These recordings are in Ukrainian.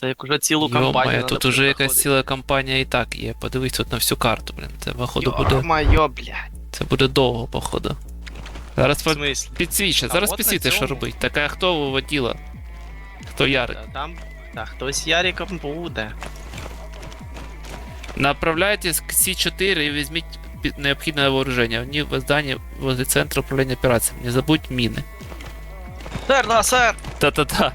Це як уже цілу кампанію. Тут уже якась ціла кампанія і так є. Подивись тут на всю карту, блін. Це походу буде. Йо-моє, блядь. Це буде довго, походу. Зараз по... смислі? підсвіча, А зараз от на підсвіти, що цьому. робить. Так а хто воділа? Хто Ярик? Та Там, та хтось Яриком буде. Направляйтесь к С4 і візьміть під- необхідне вооруження. Вони в зданні возле центру управління операціями. Не забудь міни. Сер, да, сер! Та-та-та.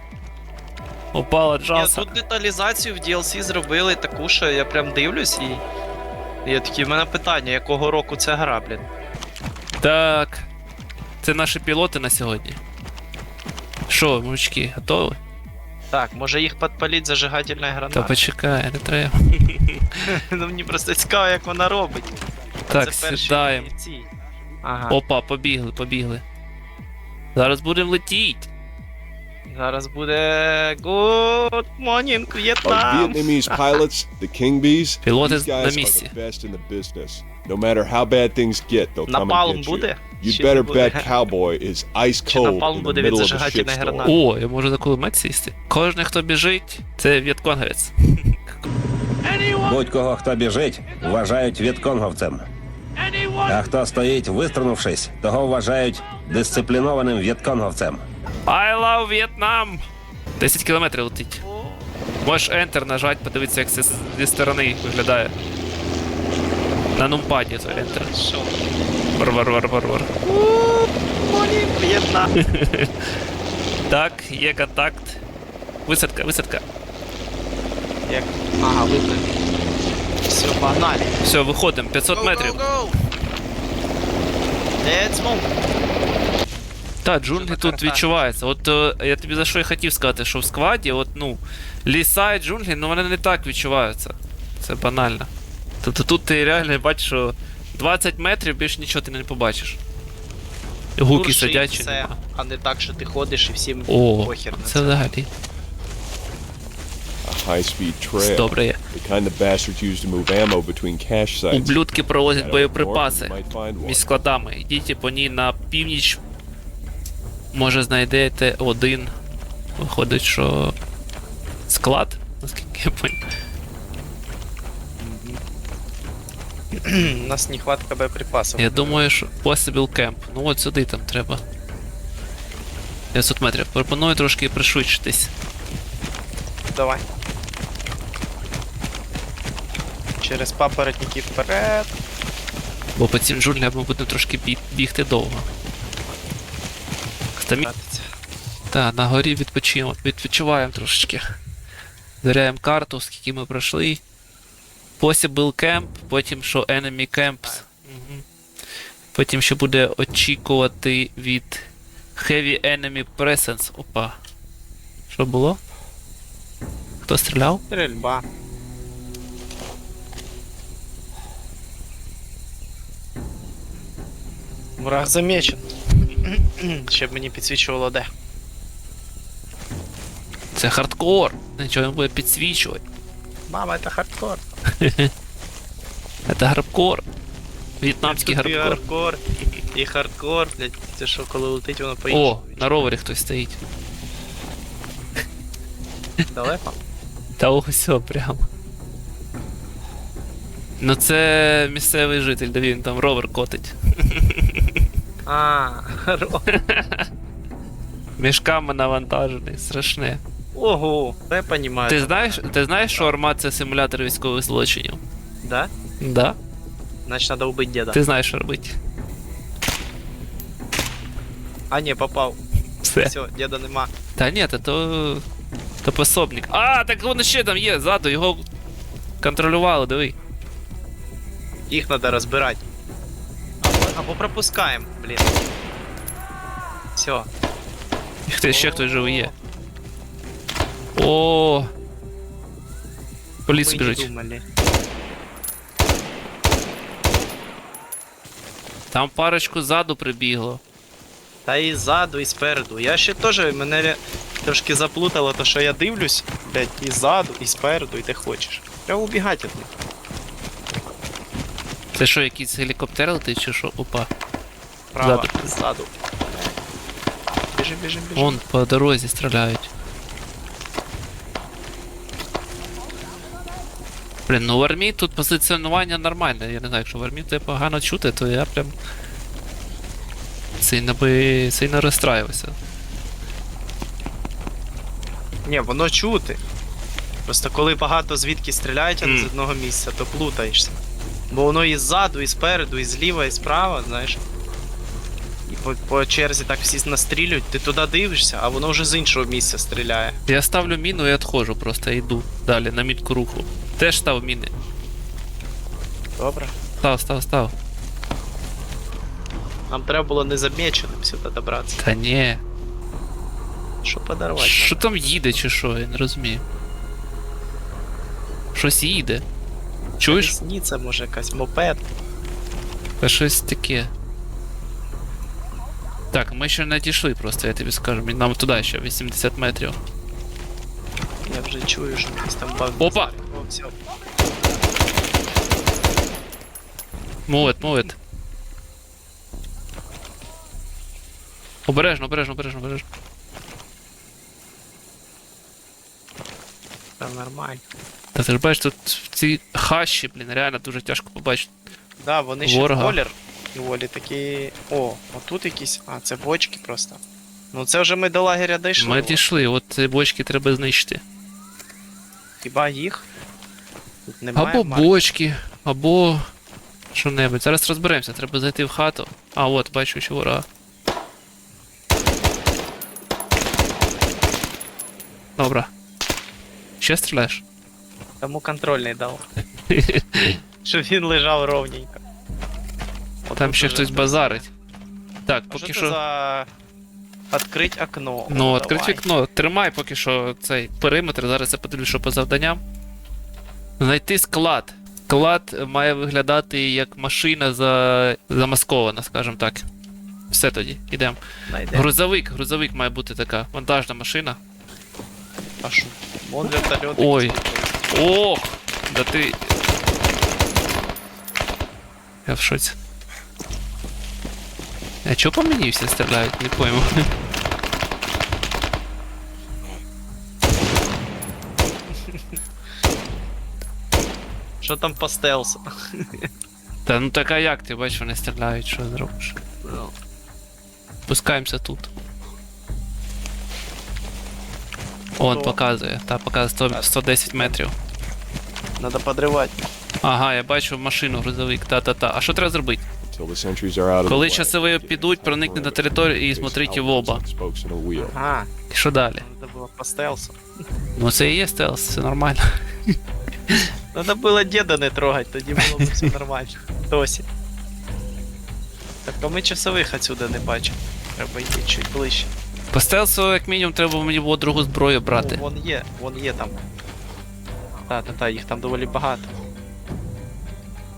Упала Ні, тут деталізацію в DLC зробили таку, що я прям дивлюсь і. Я такий, в мене питання, якого року ця гра, блін. Так. Це наші пілоти на сьогодні. Що, мужички, готові? Так, може їх підпаліть зажигательна Та почекай, не треба. ну мені просто цікаво, як вона робить. Так, сідаємо. Ага. Опа, побігли, побігли. Зараз будемо летіти. Зараз буде Good morning, Our В'єтнам! Vietnamese pilots, the King Bees, Пілоти these на guys are місці. the best in the business. No matter how bad things get, they'll come and Напалм get you. буде? You'd Чи не better буде? bet Cowboy is ice Чи cold напалм in the буде від middle of a зажигательної shitstorm. О, я можу за кулемет сісти. Кожен, хто біжить, це в'єтконгець. Будь-кого, хто біжить, вважають в'єтконговцем. А хто стоїть, виструнувшись, того вважають дисциплінованим в'єтконговцем. I love Vietnam! 10 кілометрів летить. Можеш Enter нажати, подивитися, як це зі сторони виглядає. На нумпаді то Enter. Вар, вар, вар, вар, вар. В'єтнам! Так, є контакт. Висадка, висадка. Як? Ага, випив. Все, погнали. Все, виходимо, 500 метрів. Go, go, go. Let's move. Та, джунглі тут відчуваються. От е, я тобі за що і хотів сказати, що в складі, от, ну, ліса і джунглі, ну вони не так відчуваються. Це банально. Тобто тут ти реально бачиш, що 20 метрів більше нічого ти не побачиш. Гуки сидячі. нема. а не так, що ти ходиш і всім О, похер на це це. взагалі. Sites. Ублюдки провозять боєприпаси між складами. Йдіть по ній на північ. Може знайдете один. Виходить, що склад, наскільки я понял. У нас нехватка боєприпасів. Я думаю, що Possible Camp. Ну от сюди там треба. 500 метрів. Пропоную трошки пришвидшитись. Давай. Через папоротники вперед. Бо по цим джунглям ми будемо трошки бі- бігти довго. Стамі... Так, на горі відпочимо, відпочиваємо трошечки. Заряємо карту, скільки ми пройшли. Possible Camp, потім що Enemy Camps. Мгм. Потім ще буде очікувати від Heavy Enemy Presence. Опа. Що було? Хто стріляв? Стрельба. Враг замечен. Щоб мені підсвічувало де. Це хардкор. Нічого не буде підсвічувати. Мама, це хардкор. Це хардкор. В'єтнамський Тут і хардкор. хардкор, і хардкор, блядь, це що коли летить, воно О, на ровері хтось стоїть. Далеко? Та ось все прямо. Ну це місцевий житель, де він там ровер котить. А, ро- Мішками навантажений, страшне. Ого, я понімаю. Ти знаєш, ти знаєш, що арма це симулятор військових злочинів? Да? Да? Значить, треба вбити діда. Ти знаєш, що робити. А, ні, попав. Все. Все, діда нема. Та ні, та то. То пособник. А, так воно ще там є, ззаду, його контролювали, диви. Їх треба розбирати. Або, пропускаємо, блін. Все. І хтось ще хтось живий є. О. Не біжить. думали. Там парочку ззаду прибігло. Та і ззаду, і спереду. Я ще теж мене трошки заплутало, то що я дивлюсь, блядь, і ззаду, і спереду, і ти хочеш. Треба убігати від них. Це що, якийсь гелікоптер летить чи що? Опа. Право, Ззаду. ззаду. Біжи, біжи, біжи. Вон по дорозі стріляють. Блін, ну в армії тут позиціонування нормальне. Я не знаю, якщо в армії тебе погано чути, то я прям. Сильно би. сильно розстраювався. Ні, воно чути. Просто коли багато звідки стріляють, а не з Мгм. одного місця, то плутаєшся. Бо воно і ззаду, і спереду, і зліва, і справа, знаєш. І по, по черзі так всі настрілюють, ти туди дивишся, а воно вже з іншого місця стріляє. Я ставлю міну і відходжу, просто йду далі на мітку руху. Теж став міни. Добре. Став, став, став. Нам треба було незаміченим сюди добратися. Та ні. Що подарувати? Що там їде чи що, я не розумію. Щось їде. Чуєш? Ні, це може якась мопед. Та щось таке. Так, ми ще не дійшли просто, я тобі скажу. Нам туди ще 80 метрів. Я вже чую, що якийсь там баг. Опа! О, все. Мовит, мовит. Обережно, обережно, обережно, обережно. Та нормально. Та ти ж бачиш, тут в цій хащі, блін, реально дуже тяжко побачити. Да, вони ще Ворога. колір доволі такі. О, отут якісь. А, це бочки просто. Ну це вже ми до лагеря дійшли. Ми дійшли, от ці бочки треба знищити. Хіба їх? Тут немає Або марки. бочки, або що-небудь. Зараз розберемося, треба зайти в хату. А, от, бачу, що ворога. Добре. Ще стріляєш? Тому контрольний дав. Щоб він лежав ровненько. От Там тут ще уже хтось базарить. Так, А поки що що. це за... Открить окно. Ну, О, відкрить давай. вікно. Тримай поки що цей периметр. Зараз я подивлюсь, що по завданням. Знайти склад. Склад має виглядати як машина за... замаскована, скажімо так. Все тоді, ідемо. Грузовик, грузовик має бути така вантажна машина. А що? Вон вертольот. Ой. Ох! Да ти. Я в шоці. А чого по мені всі стріляють, не пойму. Що там по стелсу? Та ну така як ти бачиш, вони стріляють, що зробиш. Ну, тут. Он Хто? показує, та показує 100, 110 метрів. Надо подривати. Ага, я бачу машину, грузовик, та-та-та. А що треба зробити? Коли часові підуть, проникне на територію і смотрите в оба. Ага, І що далі? надо було по стелсу. Ну це і є стелс, все нормально. Надо було деда не трогать, тоді було б все нормально. Досі. Так, а ми часових отсюда не бачимо. Треба йти чуть ближче. По стелсу, як мінімум, треба мені було другу зброю брати. О, вон є, вон є там. Та, та, та, їх там доволі багато.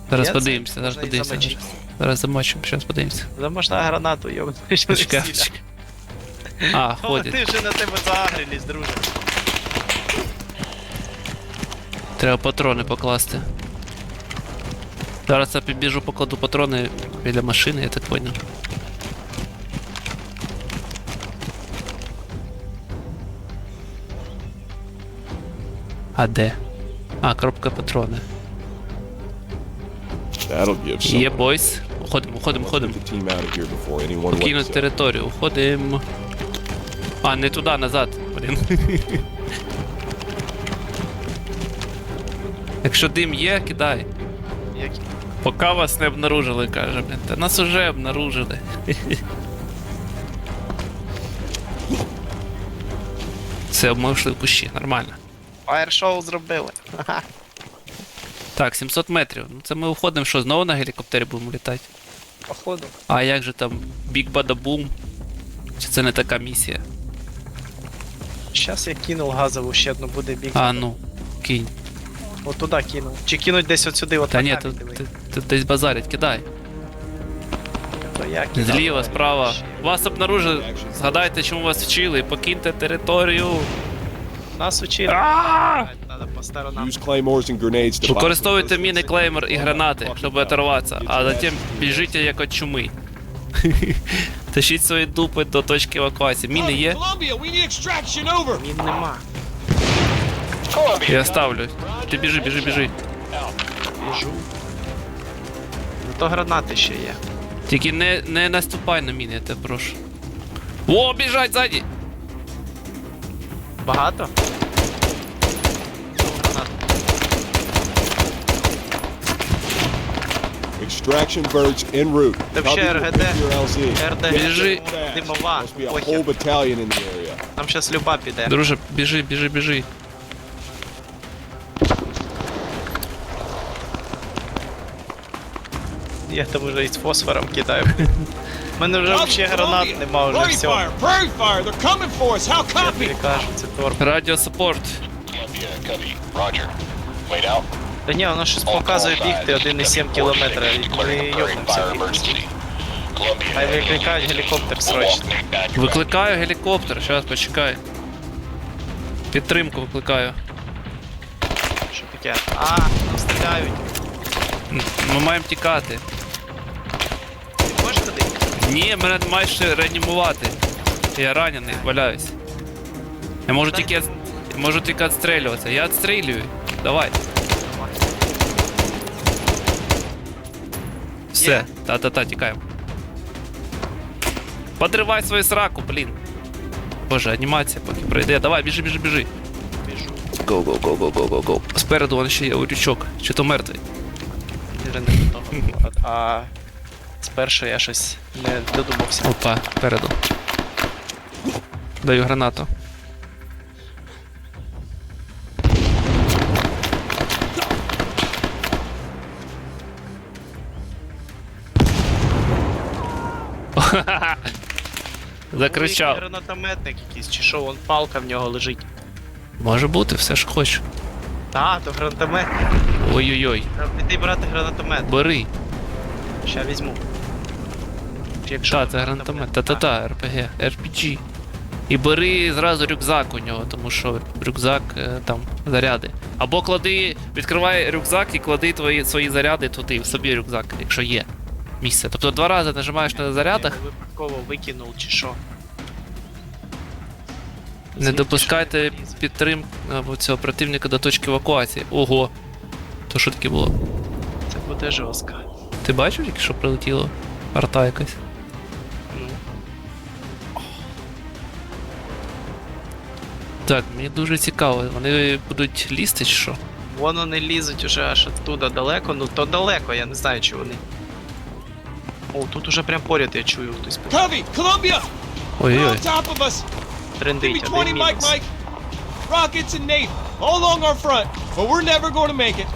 Зараз Є це? подивимося, зараз Можна подивимося. замочити. Зараз замочимо, зараз подивимося. Можна гранату, йо, що не Чекай, сіля. чекай. А, О, ходять. ти вже на тебе загрілись, друже. Треба патрони покласти. Зараз я підбіжу, покладу патрони біля машини, я так понял. А де? А, коробка патрони. That'll give some. Є бойс. Уходимо, уходимо, Get уходимо. the team out of here before anyone Покинуть up. територію, уходимо. А, не туди, назад. Блін. Якщо дим є, кидай. Як... Поки вас не обнаружили, каже, блін. Та нас уже обнаружили. Ми вийшли в кущі, нормально. Фаєр-шоу зробили. Так, 700 метрів. Ну це ми уходимо, що знову на гелікоптері будемо літати. Походу. А як же там Бік Бадабум? Чи це не така місія? Щас я кинув газову ще одну буде біг. А ну, кинь. От туди кинув. Чи кинуть десь от сюди, от Та ні, тут, тут, тут десь базарять, кидай. То я кидав. Зліва, справа. Вас обнаружили. Згадайте, чому вас вчили. Покиньте територію. Нас учили. Надо по сторонам. Use claymores and grenades to Використовуйте міни, клеймер і гранати, щоб оторватися, а затем біжите як от чуми. Тащіть свої дупи до точки евакуації. Міни є? Columbia, we need extraction over. Мін нема. Я ставлю. Ти біжи, біжи, біжи. Біжу. Зато гранати ще є. Тільки не, не наступай на міни, я тебе прошу. О, біжать ззаді! Багато? Гранат. Extraction birds en route. Та Copy ще will РГД. pick your LZ. РД. Get Біжи. fast. Димова. Must be a Похер. whole battalion in the area. Там щас люба піде. Друже, біжи, біжи, біжи. Я там уже із фосфором кидаю. У мене вже взагалі гранат нема вже все. Я тобі кажу, це торп. Радіо саппорт. Columbia, copy. Roger. Wait. Та ні, воно щось показує бігти 1,7 кілометра. і Ми йобнемося. Хай викликають гелікоптер срочно. Викликаю гелікоптер, зараз почекай. Підтримку викликаю. Що таке? А, нам стріляють. Ми маємо тікати. Ні, мене маєш ще реанімувати. Я ранений, валяюсь. Я можу тільки. Я можу тільки відстрілюватися. Я відстрілюю. Давай. Все, та-та-та, тікаємо. Подривай свою сраку, блін. Боже, анімація поки пройде. Давай, біжи, біжи, біжи. Біжу. Go, go, go, go, go, go, go. Спереду вон ще є урючок. Чи то мертвий? Вже не до. А спершу я щось не додумався. Опа, спереду. Даю гранату. Закричав. Гранатометник якийсь, чи що, вон палка в нього лежить. Може бути, все ж хочу. Та, то гранатометник. Ой-ой-ой. Треба піти брати гранатомет. Бери. Ща візьму. Якщо Та, це гранатомет. Та-та-та, РПГ, RPG. І бери зразу рюкзак у нього, тому що рюкзак е, там заряди. Або клади, відкривай рюкзак і клади твої свої заряди туди, в собі рюкзак, якщо є місце. Тобто два рази нажимаєш на зарядах, Я випадково викинув чи що. не допускайте підтримку цього противника до точки евакуації. Ого. То що таке було? Це буде жорстко. Ти бачив що прилетіло? Арта якась. Так, мені дуже цікаво, вони будуть лізти чи що? вон вони лізуть уже аж оттуда далеко, ну то далеко, я не знаю, чи вони. О, тут уже прям поряд я чую хтось Covey! Columbia! They're Ой-ой. top of us! Give me трендить, 20, один Mike, мінус. Mike! Rockets and Nate, all along our front, but we're never going to make it.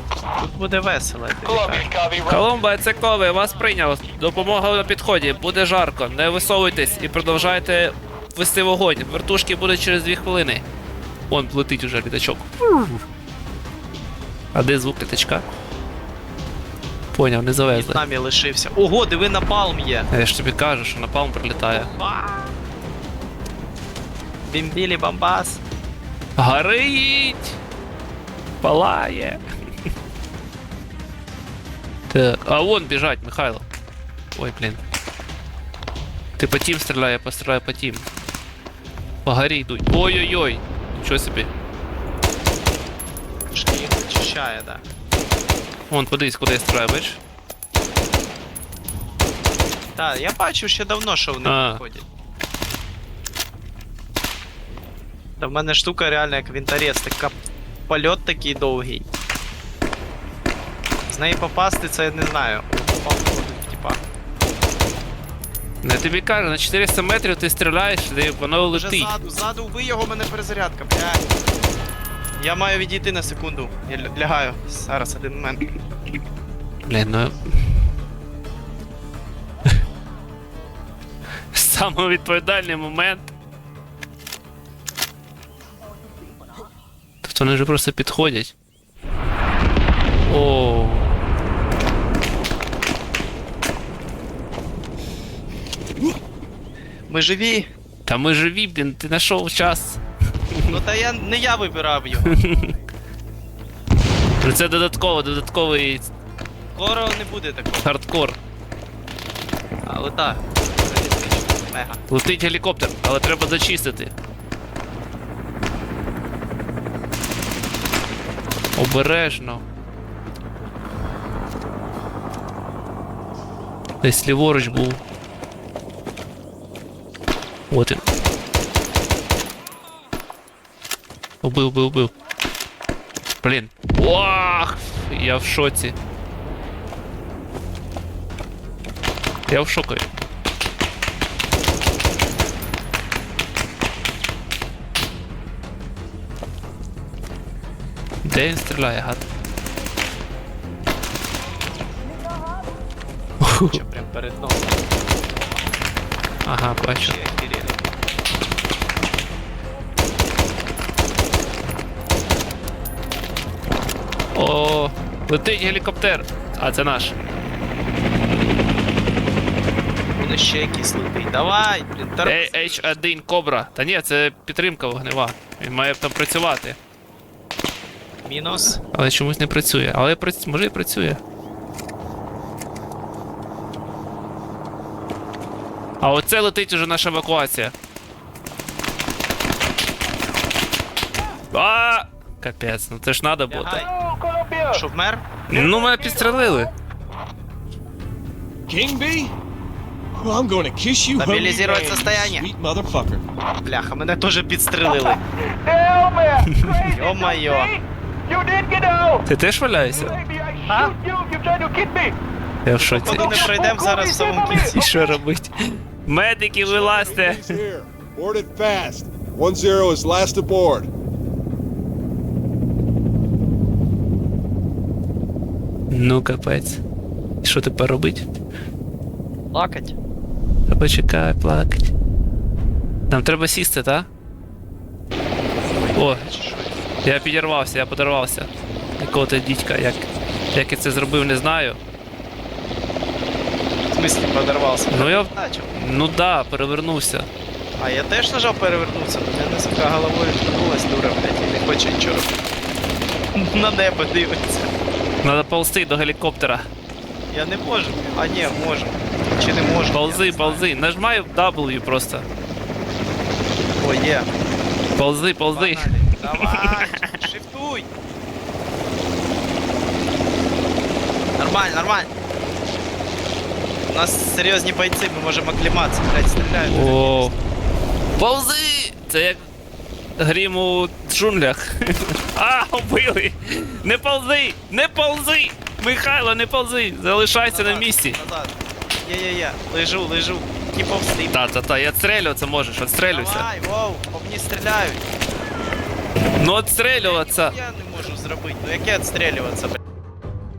Тут буде весело, я тобі кажу. Columbia, copy. Roger. Колумба, це кови, вас прийняв. Допомога на підході, буде жарко, не висовуйтесь і продовжайте вести вогонь. Вертушки будуть через 2 хвилини. Вон летить уже літачок. А де звук літачка? Поняв, не В завезли. В'єтнамі лишився. Ого, диви напалм є. Я ж тобі кажу, що напалм прилітає. Бімбілі бамбас. Горить! Палає. Так, а вон біжать, Михайло. Ой, блін. Ти по тім стріляй, я постріляю по тім. По горі йдуть. Ой-ой-ой. Нічого собі. Трошки їх очищає, да. Вон, подивись, куди я стріляю, бачиш? Так, я бачив ще давно, що вони А. виходять. Та в мене штука реально як вінтарець, така польот такий довгий. З неї попасти це я не знаю. Не тобі кажу, на 400 метрів ти стріляєш, і воно Вже летить. ззаду, ззаду ви його, мене перезарядка, блядь. Я маю відійти на секунду. Я ля- лягаю. Зараз один момент. Блін, ну. Самий відповідальний момент. Тобто вони вже просто підходять. О. Ми живі. Та ми живі, блін, ти знайшов час. Ну та я не я вибирав його. Це додатково, додатковий Скоро не буде такого. хардкор. Але так. Мега. Летить гелікоптер, але треба зачистити. Обережно. Десь ліворуч був. От він. Убив, убив, убив. Блін. Ох! Я в шоці. Я в шокові. Де він стріляє, гад? Чи прям перед носом. Ага, бачу. О, летить гелікоптер. А це наш. Вони ще якісь летить. Давай, блін, тормози. H1 Кобра. Та ні, це підтримка вогнева. Він має там працювати. Мінус. Але чомусь не працює. Але прац... може і працює. А оце летить уже наша евакуація. А! Капець, ну це ж надо було. так. Що вмер? Ну, мене підстрелили. King B? Well, I'm gonna kiss you, you, Стабилизировать man, состояние. sweet motherfucker. Бляха, мене теж підстрелили. Йо-майо. Ти теж валяєшся? А? Я в шоці. Походу не пройдемо зараз в самому кінці. Що робить? Медики, вилазьте! He's here. Board it fast. One zero is last aboard. Ну, капець. Що тепер робить? Плакать. Та почекай, плакать. Нам треба сісти, так? О, я підірвався, я подорвався. Якого ти дідька, як, як я це зробив, не знаю. В смислі подорвався. Ну я. Ну да, перевернувся. А я теж нажав перевернутися, але мене сука головою ткнулась дура, блядь, і не хоче нічого робити. На небо дивиться. Надо ползти до гелікоптера. Я не можу. А ні, можу. Чи не можу? Ползи, ползи. Нажимай W просто. О, є. Ползи, ползи. Погнали. Давай, шифтуй. Нормально, нормально. У нас серйозні бойці, ми можемо окліматися, блядь, стріляють. О. Ползи! Це як грім у джунглях. А, убили! Не ползи! Не ползи! Михайло, не ползи! Залишайся на місці. Назад. Є-є-є, лежу, лежу. Не повсти. Та-та-та, я отстрелюватися можеш, отстрелюйся. Давай, воу, по мені стріляють. Ну отстрелюватися. Я не можу зробити. Ну яке отстрелюватися, блядь?